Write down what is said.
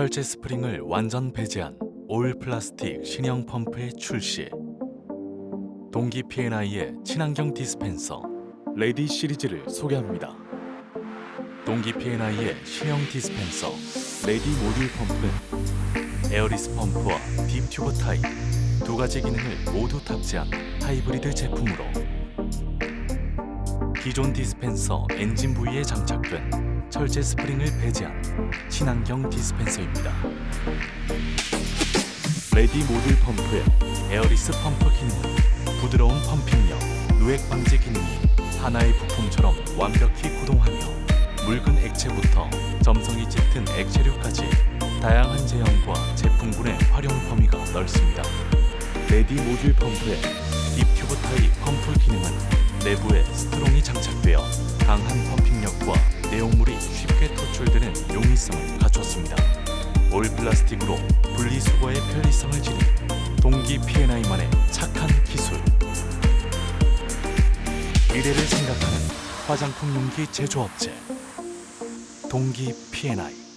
철제 스프링을 완전 배제한 올 플라스틱 신형 펌프의 출시. 동기 P&I의 친환경 디스펜서 레디 시리즈를 소개합니다. 동기 P&I의 신형 디스펜서 레디 모듈 펌프는 에어리스 펌프와 딥 튜브 타입 두 가지 기능을 모두 탑재한 하이브리드 제품으로 기존 디스펜서 엔진 부위에 장착된 철제 스프링을 배제한 친환경 디스펜서입니다. 레디 모듈 펌프의 에어리스 펌프 기능은 부드러운 펌핑력, 누액 방지 기능이 하나의 부품처럼 완벽히 구동하며 물 액체부터 점성이 짙은 액체류까지 다양한 제형과 제품군의 활용 범위가 넓습니다. 레디 모듈 펌프의 내부에 스트롱이 장착되어 강한 펌핑력과 내용물이 쉽게 토출되는 용이성을 갖췄습니다. 올 플라스틱으로 분리수거의 편리성을 지닌 동기 P&I만의 착한 기술. 미래를 생각하는 화장품 용기 제조업체 동기 P&I.